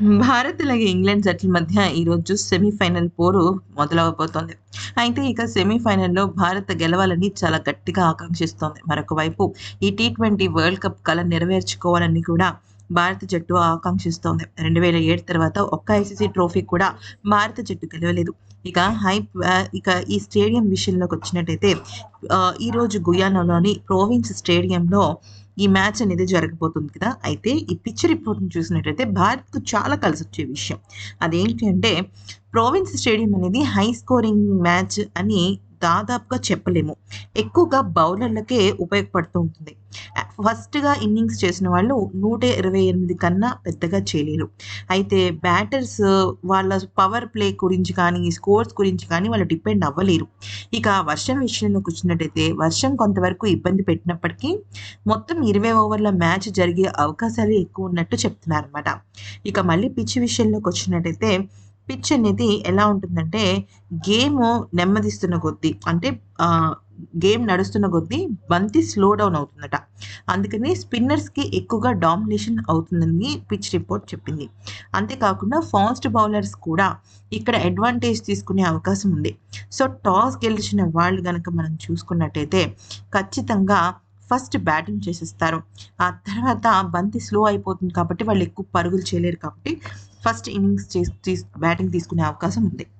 భారత్ అలాగే ఇంగ్లాండ్ జట్ల మధ్య ఈరోజు సెమీఫైనల్ పోరు మొదలవబోతోంది. అయితే ఇక సెమీఫైనల్లో భారత్ గెలవాలని చాలా గట్టిగా ఆకాంక్షిస్తోంది. మరొక వైపు ఈ టీ ట్వంటీ వరల్డ్ కప్ కళ నెరవేర్చుకోవాలని కూడా భారత జట్టు ఆకాంక్షిస్తోంది. రెండు వేల ఏడు తర్వాత ఒక్క ఐసీసీ ట్రోఫీ కూడా భారత జట్టు గెలవలేదు. ఇక హైప్ ఇక ఈ స్టేడియం విషయంలోకి వచ్చినట్టయితే ఈరోజు గుయానాలోని ప్రోవిన్స్ స్టేడియంలో ఈ మ్యాచ్ అనేది జరగబోతుంది కదా. అయితే ఈ పిచ్ రిపోర్ట్ని చూసినట్టయితే భారత్కు చాలా కలిసి వచ్చే విషయం. అదేంటి అంటే ప్రోవిన్స్ స్టేడియం అనేది హై స్కోరింగ్ మ్యాచ్ అని దాదాపుగా చెప్పలేము. ఎక్కువగా బౌలర్లకే ఉపయోగపడుతూ ఉంటుంది. ఫస్ట్గా ఇన్నింగ్స్ చేసిన వాళ్ళు నూట ఇరవై ఎనిమిది కన్నా పెద్దగా చేయలేరు. అయితే బ్యాటర్స్ వాళ్ళ పవర్ ప్లే గురించి కానీ స్కోర్స్ గురించి కానీ వాళ్ళు డిపెండ్ అవ్వలేరు. ఇక వర్షం విషయంలోకి వచ్చినట్టయితే వర్షం కొంతవరకు ఇబ్బంది పెట్టినప్పటికీ మొత్తం ఇరవై ఓవర్ల మ్యాచ్ జరిగే అవకాశాలు ఎక్కువ ఉన్నట్టు చెప్తున్నారు అనమాట ఇక మళ్ళీ పిచ్ విషయంలోకి వచ్చినట్టయితే పిచ్ అనేది ఎలా ఉంటుందంటే గేమ్ నెమ్మదిస్తున్న కొద్దీ అంటే గేమ్ నడుస్తున్న కొద్దీ బంతి స్లో డౌన్ అవుతుందట. అందుకని స్పిన్నర్స్కి ఎక్కువగా డామినేషన్ అవుతుందని పిచ్ రిపోర్ట్ చెప్పింది. అంతేకాకుండా ఫాస్ట్ బౌలర్స్ కూడా ఇక్కడ అడ్వాంటేజ్ తీసుకునే అవకాశం ఉంది. సో టాస్ గెలిచిన వాళ్ళు కనుక మనం చూసుకున్నట్టయితే ఖచ్చితంగా ఫస్ట్ బ్యాటింగ్ చేసేస్తారు. ఆ తర్వాత బంతి స్లో అయిపోతుంది కాబట్టి వాళ్ళు ఎక్కువ పరుగులు చేయలేరు కాబట్టి ఫస్ట్ ఇన్నింగ్స్ చేసి బ్యాటింగ్ తీసుకునే అవకాశం ఉంది.